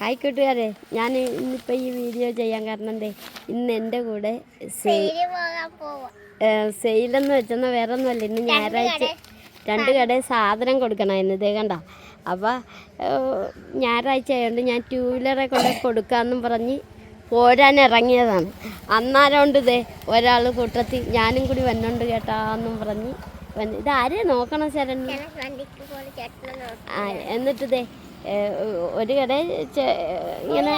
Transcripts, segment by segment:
Hi കൂട്ടുകാരെ. ഞാൻ ഇന്നിപ്പോൾ ഈ വീഡിയോ ചെയ്യാൻ കാരണം എന്തേ ഇന്ന് എന്റെ കൂടെ സെയിലെന്ന് വെച്ചെന്നാൽ വേറെ ഒന്നുമല്ല ഇന്ന് ഞായറാഴ്ച രണ്ട് കട സാധനം കൊടുക്കണമായിരുന്നു. ഇതേ കണ്ട? അപ്പോൾ ഞായറാഴ്ച ആയതുകൊണ്ട് ഞാൻ ടൂ വീലറെ കൊണ്ട് കൊടുക്കാമെന്നും പറഞ്ഞ് പോരാൻ ഇറങ്ങിയതാണ്. അന്നാരോണ്ട് ഇതേ ഒരാൾ കൂട്ടത്തിൽ ഞാനും കൂടി വന്നോണ്ട് കേട്ടാന്നും പറഞ്ഞ് വന്ന് ഇത് ആരെയാ നോക്കണം നോക്കി. ആ എന്നിട്ടിതേ ഒരു കട ഇങ്ങനെ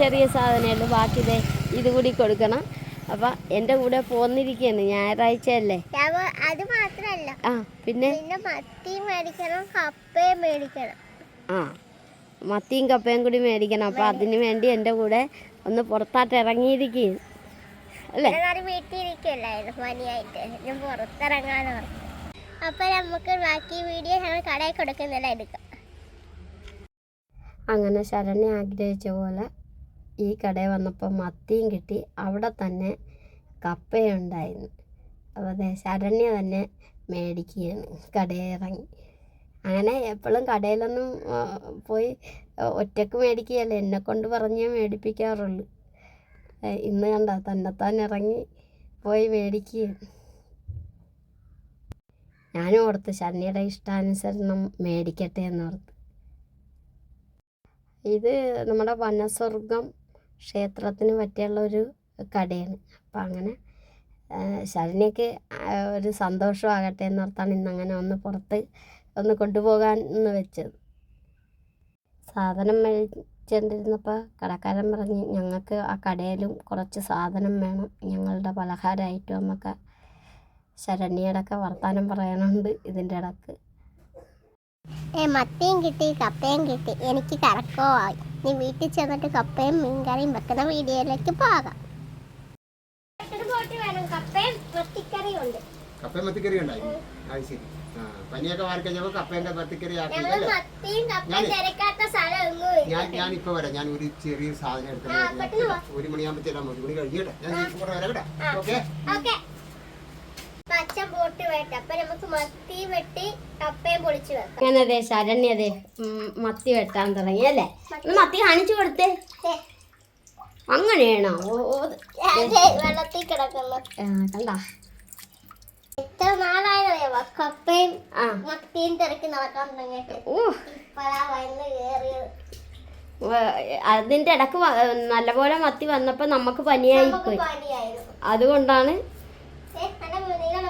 ചെറിയ സാധനമുള്ളൂ ബാക്കി ഇതേ കൂടി കൊടുക്കണം. അപ്പൊ എന്റെ കൂടെ പോന്നിരിക്കുകയാണ് ഞായറാഴ്ച അല്ലേ അത് മാത്രല്ല ആ പിന്നെ? മത്തി മേടിക്കണം കപ്പയും മേടിക്കണം. ആ മത്തിയും കപ്പയും കൂടി മേടിക്കണം. അപ്പൊ അതിനു വേണ്ടി എന്റെ കൂടെ ഒന്ന് പുറത്താട്ട് ഇറങ്ങിയിരിക്കും. അല്ലേ? വീട്ടിലിരിക്കല്ലായിരുന്നു പനിയായിട്ട്. അപ്പൊ നമുക്ക് ബാക്കി വീഡിയോ ഞങ്ങൾ കടയിൽ കൊടുക്കുന്നില്ല എടുക്കാം. അങ്ങനെ ശരണ്യ ആഗ്രഹിച്ച പോലെ ഈ കടയിൽ വന്നപ്പോൾ മത്തിയും കിട്ടി. അവിടെ തന്നെ കപ്പയുണ്ടായിരുന്നു. അപ്പോൾ അതെ ശരണ്യ തന്നെ മേടിക്കുകയാണ്. കടയിൽ ഇറങ്ങി. അങ്ങനെ എപ്പോഴും കടയിലൊന്നും പോയി ഒറ്റയ്ക്ക് മേടിക്കുകയല്ല. എന്നെ കൊണ്ട് പറഞ്ഞേ മേടിപ്പിക്കാറുള്ളൂ. ഇന്ന് കണ്ട? തന്നെത്താൻ ഇറങ്ങി പോയി മേടിക്കുകയാണ്. ഞാനും ഓർത്ത് ശരണ്യയുടെ ഇഷ്ടാനുസരണം മേടിക്കട്ടെ എന്നോർത്ത് ഇത് നമ്മുടെ വനസ്വർഗം ക്ഷേത്രത്തിന് പറ്റിയുള്ള ഒരു കടയാണ്. അപ്പം അങ്ങനെ ശരണ്യക്ക് ഒരു സന്തോഷമാകട്ടെ എന്നോർത്താണ് ഇന്നങ്ങനെ ഒന്ന് പുറത്ത് ഒന്ന് കൊണ്ടുപോകാൻ എന്ന് വെച്ചത്. സാധനം മേടിച്ചിരുന്നപ്പോൾ കടക്കാരൻ പറഞ്ഞ് ഞങ്ങൾക്ക് ആ കടയിലും കുറച്ച് സാധനം വേണം. ഞങ്ങളുടെ പലഹാര ഐറ്റമൊക്കെ ശരണ്യയുടെ ഒക്കെ വർത്തമാനം പറയണുണ്ട് ഇതിന്റെ ഇടയ്ക്ക്. ഏ മത്തിയും കിട്ടി കപ്പയും കിട്ടി. എനിക്ക് കറക്കോ ആയി നീ വീട്ടിൽ ചെന്നിട്ട് കപ്പയും മീൻകറിയും വെക്കുന്ന വീഡിയോയിലേക്ക് പോകാം. കപ്പയും മത്തിക്കറി ഉണ്ടായി. അത് ശരി. പനിയൊക്കെ മാറി കപ്പേന്റെ മത്തിക്കറി ഞാൻ ഞാൻ ഇപ്പൊ വരാം. ഞാൻ ഒരു ചെറിയ സാധനം എടുത്തു. ഒരു മണിയാകുമ്പോ ചെല്ലാൻ ഒരു മണി കഴിഞ്ഞിട്ടെ ഞാൻ വരാം കേട്ടോ. ഓക്കെ. വേട്ട. അപ്പൊ നമുക്ക് മത്തി വെട്ടി കപ്പയും പൊളിച്ചു വെക്കാം. മത്തി വെട്ടാൻ തുടങ്ങി അല്ലേ? ഒന്ന് മത്തി കാണിച്ചു കൊടുത്തേ. അങ്ങനെയാണോ? വെള്ളത്തിൽ കിടക്കുന്നു. കണ്ടാ? എത്ര നാളായതറിയാവോ കപ്പയും ആ. മത്തിയും തിരക്കി നടക്കാൻ തുടങ്ങിയിട്ട്. അതിന്റെ ഇടയ്ക്ക് നല്ലപോലെ മത്തി വന്നപ്പോ നമുക്ക് പനിയായി പോയി. അതുകൊണ്ടാണ്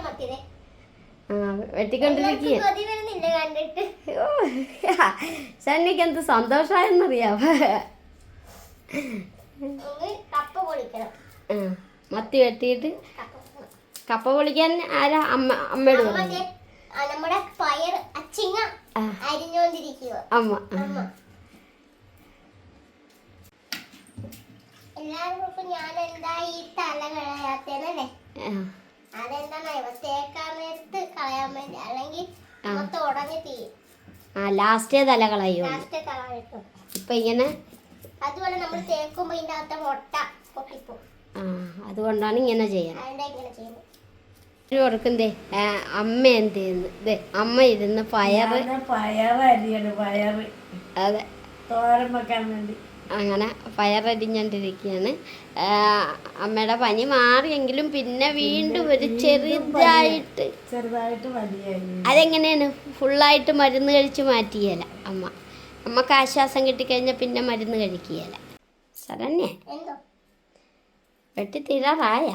മത്തിനെ. വെട്ടിക്കൊണ്ടിരിക്കുക ഓ, ശരണ്യക്ക് എന്ത് കപ്പ മത്തി വെട്ടിയിട്ട് കപ്പ പൊളിക്കാൻ ആരാ? അമ്മ അമ്മയോട് പറഞ്ഞു. നമ്മുടെ പയർ അച്ചിങ്ങ അരിഞ്ഞോണ്ടിരിക്കുക അമ്മ എല്ലാവർക്കും ഞാൻ എന്താ ഈ തല കളയാത്തേന്നല്ലേ ആ, ലാസ്റ്റേ തല കളയിട്ടു ഇപ്പൊ ഇങ്ങനെ അതുപോലെ നമ്മൾ തേക്കുമ്പോ ഇതിന്റെ അകത്തെ മുട്ട പൊട്ടിപ്പോ. ആ അതുകൊണ്ടാണ് ഇങ്ങനെ ചെയ്യുന്നത് അമ്മ എന്ത് ചെയ്യുന്നു? അമ്മ ഇരുന്ന് പയറ് പയർ അരിയാണ് പയറ്. അതെ. തോരൻ വെക്കാൻ വേണ്ടി. അങ്ങനെ പയറരിഞ്ഞോണ്ടിരിക്കുകയാണ് ആ, അമ്മയുടെ പനി മാറിയെങ്കിലും പിന്നെ വീണ്ടും ഒരു ചെറുതായിട്ട് ചെറുതായിട്ട് അതെങ്ങനെയാണ്? ഫുള്ളായിട്ട് മരുന്ന് കഴിച്ച് മാറ്റിയല്ല അമ്മ. അമ്മയ്ക്ക് ആശ്വാസം കിട്ടിക്കഴിഞ്ഞാൽ പിന്നെ മരുന്ന് കഴിക്കുകയല്ല സാറന്നെ എന്തോ? വെട്ടി തീരാറായ?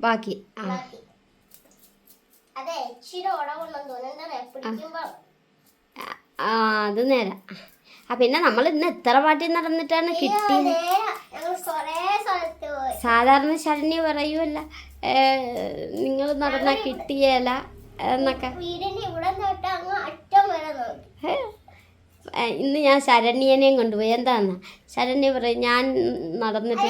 ബാക്കി. ആ. അതെ ഇച്ചിരി ഉടവുണ്ടെന്ന് തോന്നുന്നു. എന്താ പറയാ പിടിക്കുമ്പോ. ആ അത് നേരം. ആ പിന്നെ നമ്മൾ ഇന്ന് എത്ര പാട്ടി നടന്നിട്ടാണ് കിട്ടി ഞങ്ങൾ കൊറേ സ്ഥലത്ത് പോയി. സാധാരണ ശരണി പറയുമല്ല നിങ്ങൾ നടന്ന കിട്ടിയല എന്നൊക്കെ. ഇന്ന് ഞാൻ ശരണ്യനെയും കൊണ്ടുപോയി. എന്താന്ന്? ശരണ്യ പറയും ഞാൻ നടന്നിട്ട്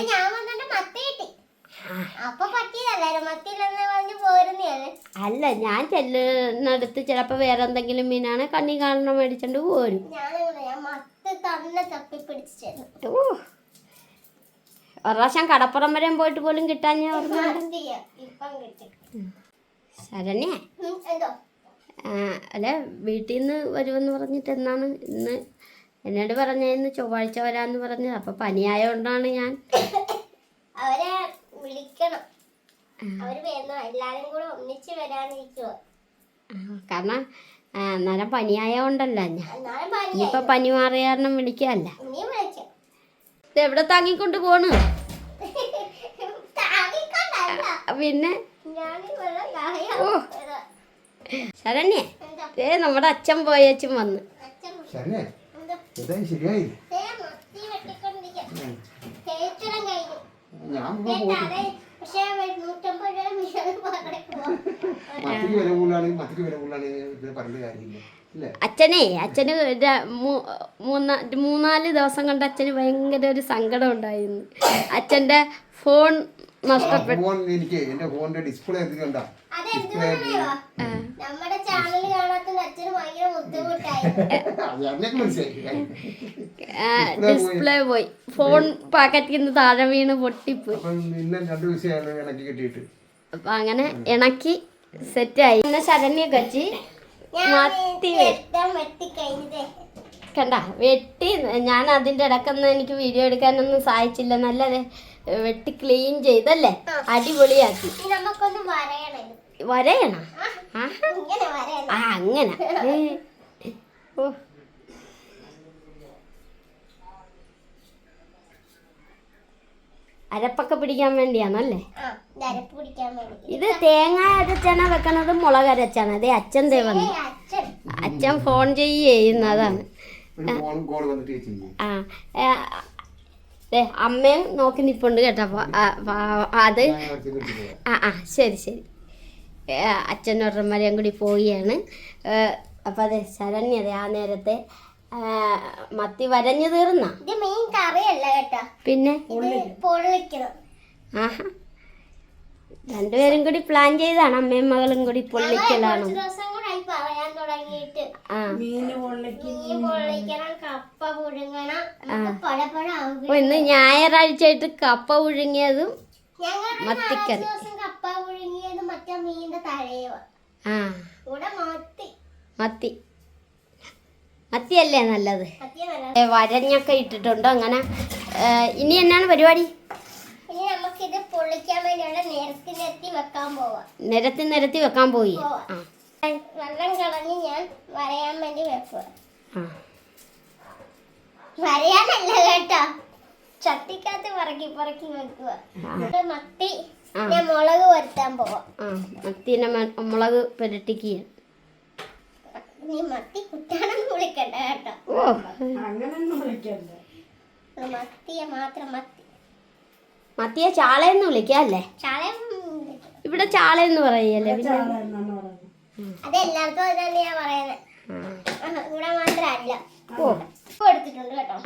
അല്ല ഞാൻ ചെല്ലുന്നിടത്ത് ചിലപ്പോ വേറെ എന്തെങ്കിലും മീനാണ് കണ്ണി കാണണം മേടിച്ചോണ്ട് പോരും. തന്നെ തപ്പി പിടിച്ചു ചെന്നു ഓ. ഒരു പ്രാവശ്യം കടപ്പുറം വരെ പോയിട്ട് പോലും കിട്ടാൻ ശരണ്യ? അല്ല വീട്ടിൽ നിന്ന് വരുമെന്ന് പറഞ്ഞിട്ട് എന്നാണ് ഇന്ന്? എന്നോട് പറഞ്ഞായിരുന്നു ചൊവ്വാഴ്ച വരാന്ന് പറഞ്ഞത് അപ്പോൾ പനിയായതുകൊണ്ടാണ് ഞാൻ. അവരെ വിളിക്കണം. അവർ വരുന്നു എല്ലാരും കൂടെ ഒന്നിച്ച് വരാനിരിക്കുവോ. കാരണം ആ, അന്നേരം പനിയായ കൊണ്ടല്ല എന്നാലും പനിയായി. ഇനിയിപ്പോൾ പനി മാറിയ കാരണം വിളിക്കാമല്ല ഇനിയും വിളിക്കാം. ഇത് എവിടെ താങ്ങിക്കൊണ്ട് പോണ്? പിന്നെ? ഓ. ശരണ്യ ഏ നമ്മുടെ അച്ഛൻ പോയച്ചും വന്ന്. അച്ഛൻ വന്ന്. എന്താ? എന്തായാലും ശരിയായി? ദേ മത്തി വെട്ടിക്കൊണ്ടിരിക്കാം. തേച്ചടം കഴിഞ്ഞു. ഞാൻ അച്ഛനെ അച്ഛന് മൂന്നാൽ ദിവസം കൊണ്ട് അച്ഛന് ഭയങ്കര ഒരു സങ്കടം ഉണ്ടായിരുന്നു. അച്ഛന്റെ ഫോൺ നഷ്ടപ്പെട്ടു. ഫോൺ എനിക്ക് എന്റെ ഫോണിന്റെ ഡിസ്പ്ലേ അതെന്തുകൊണ്ടറിയോ നമ്മുടെ ചാനൽ കാണാത്ത അച്ഛന് ഭയങ്കര ബുദ്ധിമുട്ടായി. അതിനൊക്കെ മനസ്സിലായി. ഡിസ്പ്ലേ പോയി. ഫോൺ പാക്കറ്റിൽ നിന്ന് താഴെ വീണ് പൊട്ടിപ്പോയി. രണ്ടു ദിവസമാണ് ഇണക്കി കിട്ടിയിട്ട്. അപ്പൊ അങ്ങനെ ഇണക്കി സെറ്റ് ആയി. ശരണ്യ കച്ചി? മത്തി കണ്ട വെട്ടി. ഞാൻ അതിന്റെ ഇടക്കൊന്നും എനിക്ക് വീഡിയോ എടുക്കാനൊന്നും സഹായിച്ചില്ല നല്ല വെട്ടി ക്ലീൻ ചെയ്തല്ലേ? അടിപൊളിയാക്കി. ഇനി നമുക്കൊന്ന് വരയണം വരയണ? ആ ഇങ്ങനെ വരയണം. ആ അങ്ങനെ. ഓ. അരപ്പൊക്കെ പിടിക്കാൻ വേണ്ടിയാണല്ലേ? ആ ഇത് അരപ്പ് പിടിക്കാൻ വേണ്ടി ഇത് തേങ്ങ അരച്ചാണ് വെക്കണത് മുളക് അരച്ചാണ്? അതെ അച്ഛൻ ദേ വന്നു. ഏയ് അച്ഛൻ. ഫോൺ ചെയ്യുന്നതാണ്. ഫോൺ കോൾ വന്നിട്ട് ചെയ്യും ആ അമ്മയും നോക്കി നിപ്പുണ്ട് കേട്ടോ. അത്. ആ ആ ശരി ശരി. ഏ, അച്ഛനും ഒരമ്മയും കൂടി പോവുകയാണ്. അപ്പം അതെ ശരണ്യത ആ നേരത്തെ മത്തി വരഞ്ഞു തീർന്ന? മീൻ കറിയല്ല കേട്ടോ. പിന്നെ? ആഹാ. രണ്ടുപേരും കൂടി പ്ലാൻ ചെയ്താണ്. അമ്മയും മകളും കൂടി പൊള്ളിക്കലാണ്. പറയാൻ തുടങ്ങിയിട്ട്. കപ്പ പുഴുങ്ങണം പല പല അപ്പൊ ഇന്ന് കപ്പ പുഴുങ്ങിയതും മത്തിക്കറി. കപ്പ പുഴുങ്ങിയതും മറ്റേ മീനിന്റെ തലയോ. ആ. ഇവിടെ മത്തി. മത്തി. മത്തിയല്ലേ നല്ലത്? വരഞ്ഞൊക്കെ ഇട്ടിട്ടുണ്ടോ അങ്ങനെ? ഇനി എന്നാണ് പരിപാടി? ഇനി നമുക്കിത് പൊള്ളിക്കാൻ വേണ്ടിയുള്ള നിരത്തി നിരത്തി വെക്കാൻ പോവാം. നിരത്തി നിരത്തി വെക്കാൻ പോയി. ആ. വെള്ളം കളഞ്ഞ് ഞാൻ വരയാൻ വേണ്ടി വെക്കുക. വരയാനല്ല കേട്ടോ. ചട്ടിക്കകത്ത് പറക്കി പറക്കി വെക്കുക. മത്തി ഞാൻ മുളക് വരുത്താൻ പോവാം. മത്തീനെ മുളക് പുരട്ടിക്കുക നീ മത്തി കുട്ടാണെന്ന് വിളിക്കണ്ട കേട്ടോ. മത്തിയെ മാത്രം മത്തി. മത്തിയെ ചാളയെന്ന് വിളിക്കാം അല്ലേ ചാളയെന്ന് ഇവിടെ ചാളയെന്ന് പറയല്ലേ? പിന്നെ അത് തന്നെയാ പറയുന്നത്. ഇവിടെ മാത്രമല്ല എടുത്തിട്ടുണ്ട് കേട്ടോ.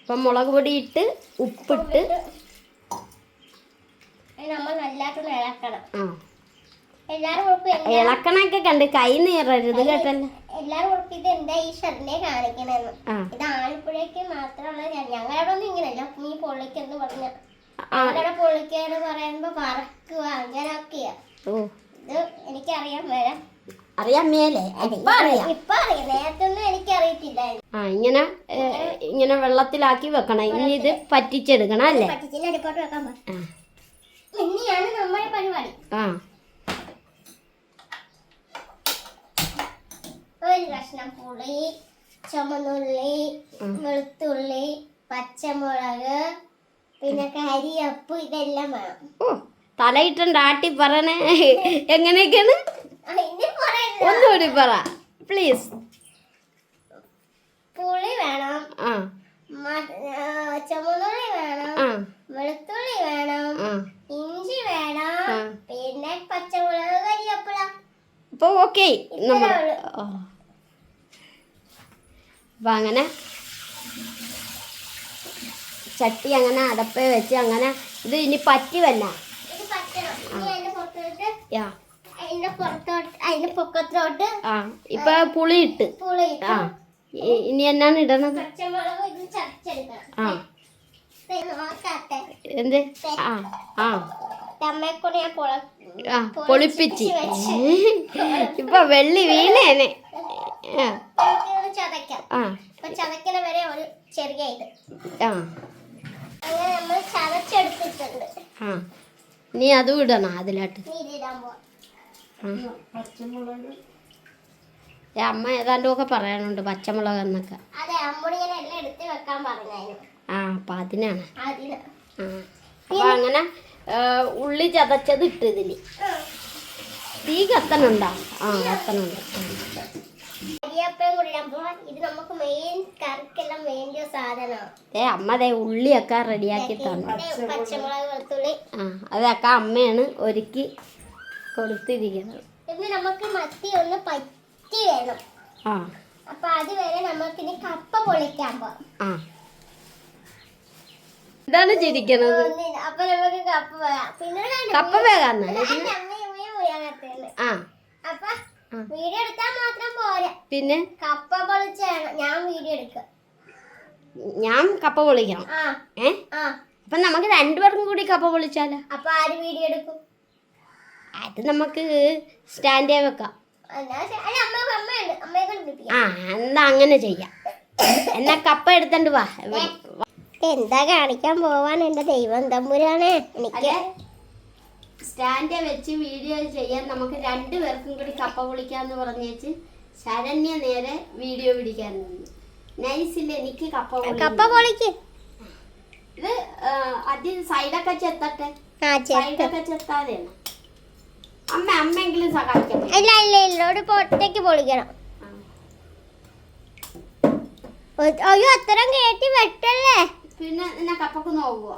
അപ്പം മുളക് പൊടി ഇട്ട് ഉപ്പിട്ട് നമ്മൾ ഇളക്കണം. ഇളക്കണൊക്കെ കണ്ട് കൈ നീറരുത് കേട്ടല്ലോ. എല്ലാരും ഉറപ്പ് ഇത് എന്താ ഈ ഷർട്ടിനെ കാണിക്കണെന്ന്. ഇത് ആലപ്പുഴയ്ക്ക് മാത്രമുള്ള ഞങ്ങളുടെ ഒന്നും ഇങ്ങനെയല്ല. നീ പൊള്ളിക്കെന്ന് പറഞ്ഞ. പൊള്ളിക്കെന്ന് പറയുമ്പോ പറക്കുക അങ്ങനെയൊക്കെയാ. ഓ. എനിക്കറിയാൻ വരാം. അറിയാൻ മേലെ ഇപ്പൊ അറിയാം. ഇപ്പൊ അറിയാം. നേരത്തെ ഒന്നും എനിക്കറിയത്തില്ലായിരുന്നു ആ ഇങ്ങനെ ഇങ്ങനെ വെള്ളത്തിലാക്കി വെക്കണം. ഇനി ഇത് പറ്റിച്ചെടുക്കണം അല്ലേ? വെക്കാൻ ആ. ഇനിയാണ് നമ്മുടെ പരിപാടി. ആ. ഒരു കഷ്ണം പുളി ചുമന്നുള്ളി വെളുത്തുള്ളി പച്ചമുളക് പിന്നെ കരിയപ്പ് ഇതെല്ലാം വേണം. തലയിട്ടുണ്ട് ആട്ടി പറയണേ. എങ്ങനെയൊക്കെയാണ്? ഒന്നുകൂടി പറ പ്ലീസ് പുളി വേണം. ആ. ചുമന്നുള്ളി വേണം. വെളുത്തുള്ളി വേണം. ഇഞ്ചി വേണം. പിന്നെ പച്ചമുളക് കരിയപ്പുള അപ്പോൾ ഓക്കെ നമ്മൾ. അപ്പം അങ്ങനെ ചട്ടി അങ്ങനെ അടപ്പേ വെച്ച് അങ്ങനെ ഇത് ഇനി പറ്റുമല്ല ഇത് പറ്റണം ഇനി അതിന്റെ പുറത്തോട്ട് യാ അതിന്റെ പൊക്കത്തോട്ട് ആ ഇപ്പൊ പുളി ഇട്ട് ആ ഇനി എന്നാണ് ഇടണത്? ആ. എന്ത്? ആ ആ. പൊളിപ്പിച്ച്. ഇപ്പൊ വെള്ളി വീണേനെ. ആ. ചതക്കണ വരെ ഒരു ചെറിയ ഇത്. ആ. അങ്ങനെ നമ്മൾ ചതച്ചെടുത്തിട്ടുണ്ട്. ആ. നീ അത് ഇടണം അതിലോട്ട്. അമ്മ ഏതാണ്ടും ഒക്കെ പറയാനുണ്ട് പച്ചമുളക് എന്നൊക്കെ ആ അപ്പൊ അതിനാണ്. അപ്പൊ അങ്ങനെ ഉള്ളി ചതച്ചത് ഇട്ട് ഇതിൽ തീ കത്തനുണ്ടോ ആ കത്തനുണ്ട് കരിയപ്പയും കൂടി ഇടാൻ പോവാം. ഇത് നമുക്ക് മെയിൻ കറിക്കെല്ലാം വേണ്ട സാധനമാണ് ഏ അമ്മ ദേ ഉള്ളിയൊക്കെ റെഡിയാക്കി തന്നു പച്ചമുളക് വെളുത്തുള്ളി. ആ അതൊക്കെ അമ്മയാണ് ഒരുക്കി കൊടുത്തിരിക്കുന്നത്. ഇനി നമുക്ക് മത്തി ഒന്ന് പറ്റി വേണം. ആ. അപ്പൊ അതുവരെ നമുക്കിനി കപ്പ പൊളിക്കാൻ പോവാം. ആ. ചിരിക്കണത് ഒന്നിന്. അപ്പൊ നമുക്ക് കപ്പ പോകാം പിന്നെ കപ്പ പോയാകത്തുള്ളു ആ. അപ്പൊ. വീഡിയോ എടുത്താൽ മാത്രം പോരാ. പിന്നെ? കപ്പ പൊളിച്ചാണ് ഞാൻ വീഡിയോ എടുക്കുക ഞാൻ കപ്പ പൊളിക്കണം. ഏ? അപ്പം നമുക്ക് രണ്ടുപേർക്കും കൂടി കപ്പ പൊളിച്ചാലോ? അപ്പൊ ആര് വീഡിയോ എടുക്കും? അത് നമുക്ക് സ്റ്റാൻഡേ വെക്കാം. ആ എന്നാ അങ്ങനെ ചെയ്യാം. എന്നാ കപ്പ എടുത്തോണ്ട് വാ. എന്താ കാണിക്കാൻ പോവാൻ? എന്റെ ദൈവം തമ്പുരാണ് എനിക്ക് സ്റ്റാൻഡേ വെച്ച് വീഡിയോ ചെയ്യാൻ നമുക്ക് രണ്ടു പേർക്കും കൂടി കപ്പ പൊളിക്കാന്ന് പറഞ്ഞേച്ച് ശരണ്യ നേരെ വീഡിയോ പിടിക്കാൻ നിന്നു. നൈസില്ല എനിക്ക് കപ്പ കപ്പ പൊളിക്ക്. ഇത് ആദ്യം സൈഡൊക്കെ ചെത്തട്ടെ? സൈഡൊക്കെ ചെത്താതെയാണ്. അമ്മ അമ്മെങ്കിലും സഹായിക്കാം ഇല്ല ഇല്ല പൊളിക്കണം. അയ്യോ അത്തരം കേട്ടി വെട്ടല്ലേ? പിന്നെ നിന്നെ കപ്പക്ക് നോക്കുക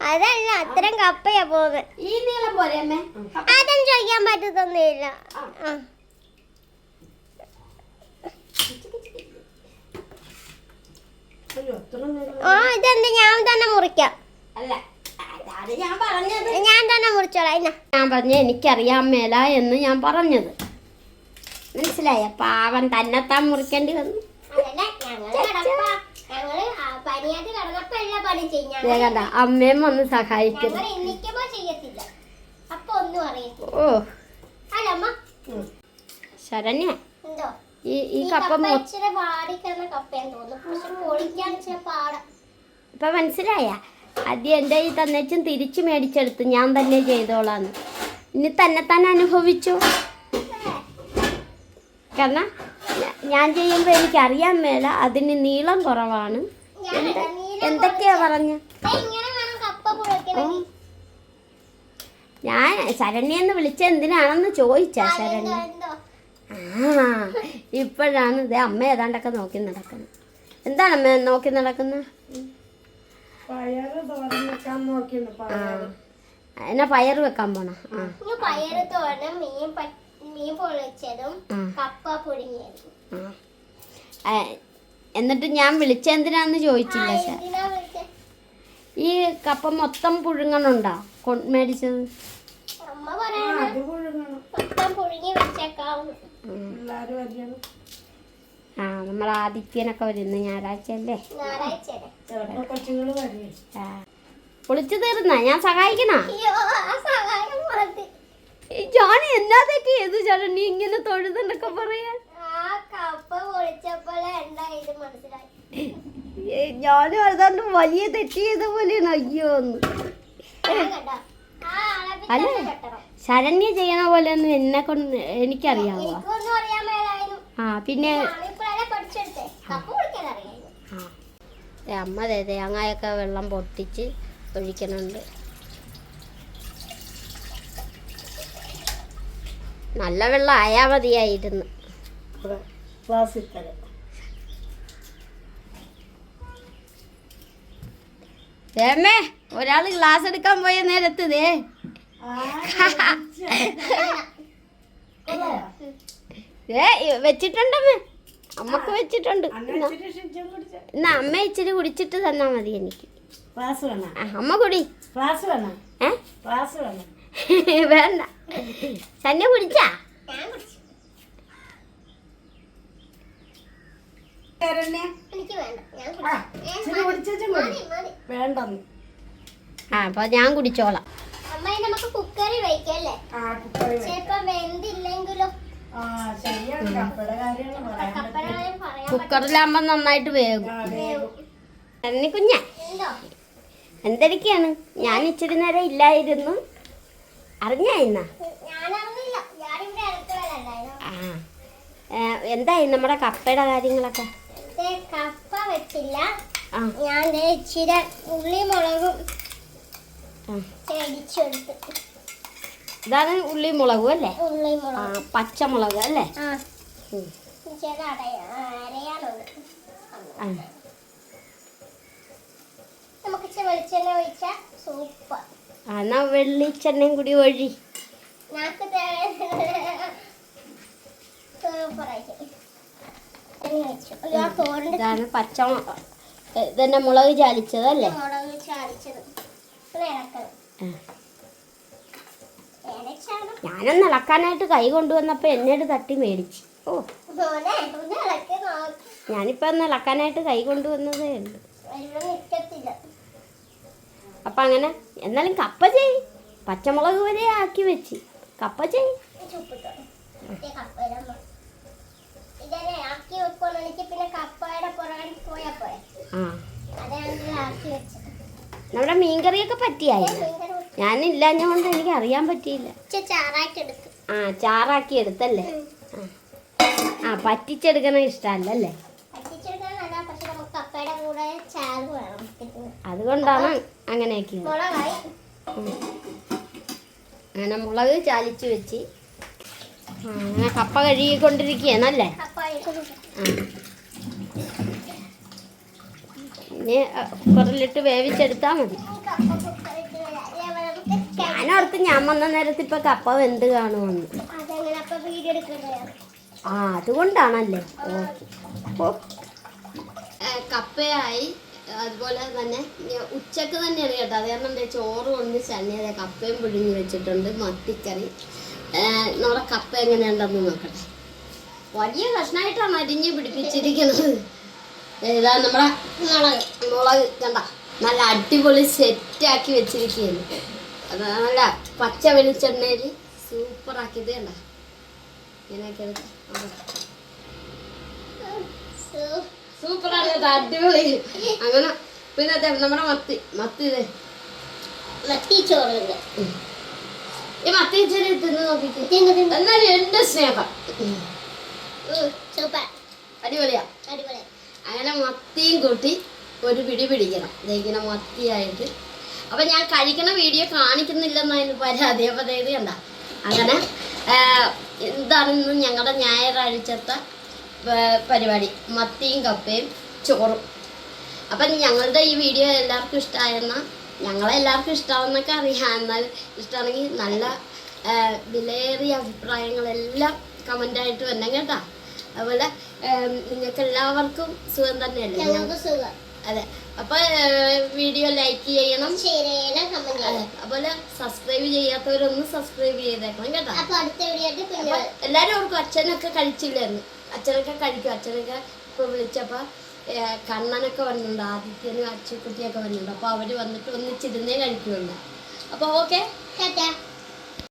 അതല്ല അത്തരം കപ്പയാ പോകുന്നത്. ഈ നീളം പോലെ അമ്മേ? അതൊന്നും ചോദിക്കാൻ പറ്റത്തൊന്നുമില്ല. ആ. ഇതെന്ത്? ഞാൻ തന്നെ മുറിക്കാം. അല്ല ഞാൻ തന്നെ മുറിച്ചോളാം. ഞാൻ പറഞ്ഞ എനിക്കറിയാൻ മേല എന്ന് ഞാൻ പറഞ്ഞത്. മനസ്സിലായ? പാവം തന്നെത്താൻ മുറിക്കേണ്ടി വന്നു. കണ്ട അമ്മയും സഹായിക്കും ഒന്നും അറിയത്തില്ല. ഓ. ശരണ്യ ഈ ഈ കപ്പ ഇപ്പൊ മനസ്സിലായ? ആദ്യം എന്റെ ഈ തന്നേച്ചും തിരിച്ചു മേടിച്ചെടുത്ത്. ഞാൻ തന്നെ ചെയ്തോളാന്ന്. ഇനി തന്നെ തന്നെ അനുഭവിച്ചു. കാരണം ഞാൻ ചെയ്യുമ്പോൾ എനിക്കറിയാൻ മേല. അതിന് നീളം കുറവാണ്. എന്തൊക്കെയാ പറഞ്ഞ? ഞാൻ ശരണ്യ എന്ന് വിളിച്ച എന്തിനാണെന്ന് ചോദിച്ചാ ശരണ്യ. ആ ഇപ്പോഴാണ് ഇത് അമ്മ ഏതാണ്ടൊക്കെ നോക്കി നടക്കുന്നത് എന്താണ് അമ്മ നോക്കി നടക്കുന്ന? എന്നാ പയർ വെക്കാൻ പോണ? പയർ തോരനും മീൻ മീൻ പൊളിച്ചതും കപ്പ പുഴുങ്ങിയതും. എന്നിട്ട് ഞാൻ വിളിച്ചെന്തിനാന്ന് ചോദിച്ചില്ല സാർ. ഈ കപ്പ മൊത്തം പുഴുങ്ങണുണ്ടോ? കൊ മേടിച്ചത്? ആ നമ്മൾ ആദിത്യനൊക്കെ വരുന്നു ഞായറാഴ്ച അല്ലേ. പൊളിച്ചു തീർന്ന? ഞാൻ സഹായിക്കണോ? അയ്യോ ആ സഹായം മതി. ഞാൻ എന്നാ തെറ്റി? ഏത് നീ ഇങ്ങനെ തൊഴുതെന്നൊക്കെ പറയാൻ. ഞാനും ഏതാണ്ട് വലിയ തെറ്റ് ചെയ്ത പോലെയാണ്. അയ്യോ ഒന്ന്. അല്ല. ശരണ്യ ചെയ്യണ പോലെ ഒന്നും എന്നെ കൊണ്ട് എനിക്കറിയാവോ? എനിക്കൊന്നും അറിയാൻ ആ പിന്നെ അമ്മ ദേ തേങ്ങയൊക്കെ വെള്ളം പൊട്ടിച്ച് ഒഴിക്കണുണ്ട്. നല്ല വെള്ളം ആയാൽ മതിയായിരുന്നു. ക്ലാസ്സിൽ തരാം ഏമ്മേ ഒരാൾ ഗ്ലാസ് എടുക്കാൻ പോയ നേരത്ത് ദേ. വെച്ചിട്ടുണ്ടമ്മേ അമ്മയ്ക്ക് വെച്ചിട്ടുണ്ട്. എന്നാ അമ്മ ഇച്ചിരി കുടിച്ചിട്ട് തന്നാ മതി എനിക്ക്. അമ്മ കുടി. വേണ്ട. തന്നെ കുടിച്ചാ ഞാൻ കുടിച്ചു ശരണ്യ എനിക്ക് വേണ്ട ഞാൻ ആ കുടിച്ചു ഏ, ഇച്ചിരി കുടിച്ചും മതി മതി മതി വേണ്ടെന്ന് ആ അപ്പൊ ഞാൻ കുടിച്ചോളാം. അമ്മ നമുക്ക് കുക്കറി വെക്കല്ലേ ആ കുക്കറി ചിലപ്പോ വെന്തില്ലെങ്കിലോ? ആ ശരിയാണ്. കപ്പയുടെ കാര്യമാണ് പറയാൻ കപ്പയുടെ കാര്യം പറയാൻ കുക്കറിലാകുമ്പോൾ നന്നായിട്ട് വേകും കുഞ്ഞ എന്തോ? എന്തൊക്കെയാണ് ഞാൻ ഇച്ചിരി നേരം ഇല്ലായിരുന്നു. അറിഞ്ഞാ ഇന്നാ? ഞാനറിഞ്ഞില്ല. ഞാനിവിടെ അടുക്കളയിലല്ലായിരുന്നു ആ ഏ, എന്തായി നമ്മുടെ കപ്പയുടെ കാര്യങ്ങളൊക്കെ? കപ്പ വെച്ചില്ല. ഞാൻ ഇച്ചിരി ഉള്ളി മുളകും. ചെടിച്ചെടുത്ത് ഇതാണ് ഉള്ളി മുളക് അല്ലേ? ഉള്ളി മുളക് പച്ചമുളക് അല്ലേ? നമുക്ക് വെളിച്ചെണ്ണ ഒഴിച്ചാൽ സൂപ്പർ. എന്നാ വെള്ളിച്ചെണ്ണയും കൂടി ഒഴി. ആ തോരന്റെ ഇതാണ് പച്ചമുളക്. ഇതന്നെ മുളക് ചാലിച്ചതല്ലേ? മുളക് ഞാനൊന്ന് ഇളക്കാനായിട്ട് കൈ കൊണ്ടുവന്നപ്പോൾ എന്നോട് തട്ടി മേടിച്ചു. ഓ. ഞാനിപ്പോൾ ഒന്ന് ഇളക്കാനായിട്ട് കൈ കൊണ്ടുവന്നതേ ഉള്ളൂ. അപ്പം അങ്ങനെ എന്നാലും കപ്പ ചെയ്. പച്ചമുളക് വരെ ആക്കി വെച്ച്. കപ്പ ചെയ്. ഇതന്നെ ആക്കി വെക്കുവാണെങ്കിൽ പിന്നെ കപ്പയുടെ പുറകിൽ പോയാൽ പോയെ ആ. അതാണ് ആക്കി വെച്ചത്. നമ്മുടെ മീൻകറിയൊക്കെ പറ്റിയായി. ഭയങ്കര ഞാനില്ലാഞ്ഞതുകൊണ്ട് എനിക്ക് അറിയാൻ പറ്റിയില്ല. ആ ചാറാക്കി എടുത്തല്ലേ? ആ. പറ്റിച്ചെടുക്കണ ഇഷ്ടമല്ലല്ലേ? ഇതിന്. അതുകൊണ്ടാണ് അങ്ങനെയൊക്കെ അങ്ങനെ മുളക് ചാലിച്ചു വെച്ച് കപ്പ കഴുകിക്കൊണ്ടിരിക്കുകയാണല്ലേ? പിന്നെ കുറലിട്ട് വേവിച്ചെടുത്താൽ മതി. ഞാനോർത്ത് ഞാൻ വന്ന നേരത്ത് ഇപ്പൊ കപ്പ വെന്ത് കാണുമെന്ന് ആ അതുകൊണ്ടാണല്ലേ. കപ്പയായി. അതുപോലെ തന്നെ ഉച്ചയ്ക്ക് തന്നെയാണ് കേട്ടോ. അത് കാരണം ചോറ് കൊണ്ട് ചന്നിയത് കപ്പയും പുഴുങ്ങി വെച്ചിട്ടുണ്ട്. മത്തിക്കറി. നമ്മുടെ കപ്പ എങ്ങനെയുണ്ടെന്ന് നോക്കട്ടെ. വലിയ കഷ്ണമായിട്ടാണ് അരിഞ്ഞ് പിടിപ്പിച്ചിരിക്കുന്നത്. ഇതാ നമ്മുടെ മുളക് മുളക് കണ്ട നല്ല അടിപൊളി സെറ്റാക്കി വെച്ചിരിക്കുകയാണ്. അത് നല്ല പച്ച വെളിച്ചെണ്ണയിൽ സൂപ്പറാക്കിയത് കണ്ട. ഇങ്ങനെയൊക്കെ എടുത്ത് സൂപ്പറാണ് കേട്ടോ അടിപൊളി. അങ്ങനെ പിന്നെ നമ്മുടെ മത്തി മത്തി ഇതേ മത്തി ചോറുണ്ട് എന്റെ സ്നേഹം. അടിപൊളിയാ. അങ്ങനെ മത്തിയും കൂട്ടി ഒരു പിടി പിടിക്കണം. ഇങ്ങനെ മത്തിയായിട്ട്. അപ്പൊ ഞാൻ കഴിക്കണ വീഡിയോ കാണിക്കുന്നില്ലെന്നതിന് പരാതി. അപ്പൊ അതായത് കണ്ട. അങ്ങനെ എന്താണെന്ന് ഞങ്ങളുടെ ഞായറാഴ്ചത്തെ പരിപാടി. മത്തിയും കപ്പയും ചോറും. അപ്പം ഞങ്ങളുടെ ഈ വീഡിയോ എല്ലാവർക്കും ഇഷ്ടമായെന്ന ഞങ്ങളെല്ലാവർക്കും ഇഷ്ടമാണെന്നൊക്കെ അറിയാം. എന്നാൽ ഇഷ്ടമാണെങ്കിൽ നല്ല വിലയേറിയ അഭിപ്രായങ്ങളെല്ലാം കമന്റായിട്ട് വരണം കേട്ടോ. അതുപോലെ നിങ്ങൾക്ക് എല്ലാവർക്കും സുഖം തന്നെയല്ലേ? സുഖം. അതെ. അപ്പൊ വീഡിയോ ലൈക്ക് ചെയ്യണം. അതെ. അതുപോലെ സബ്സ്ക്രൈബ് ചെയ്യാത്തവരൊന്ന് സബ്സ്ക്രൈബ് ചെയ്തേക്കണം കേട്ടോ. എല്ലാരും ഓർക്കും അച്ഛനൊക്കെ കഴിച്ചില്ലായിരുന്നു. അച്ഛനൊക്കെ കഴിക്കും. അച്ഛനൊക്കെ ഇപ്പൊ വിളിച്ചപ്പോ കണ്ണനൊക്കെ വന്നിട്ടുണ്ട് ആദിത്യനും അച്ചുക്കുട്ടിയൊക്കെ വന്നിട്ടുണ്ട് അപ്പൊ അവർ വന്നിട്ട് ഒന്നിച്ചിരുന്നേ കഴിക്കുന്നുണ്ട് അപ്പൊ ഓക്കെ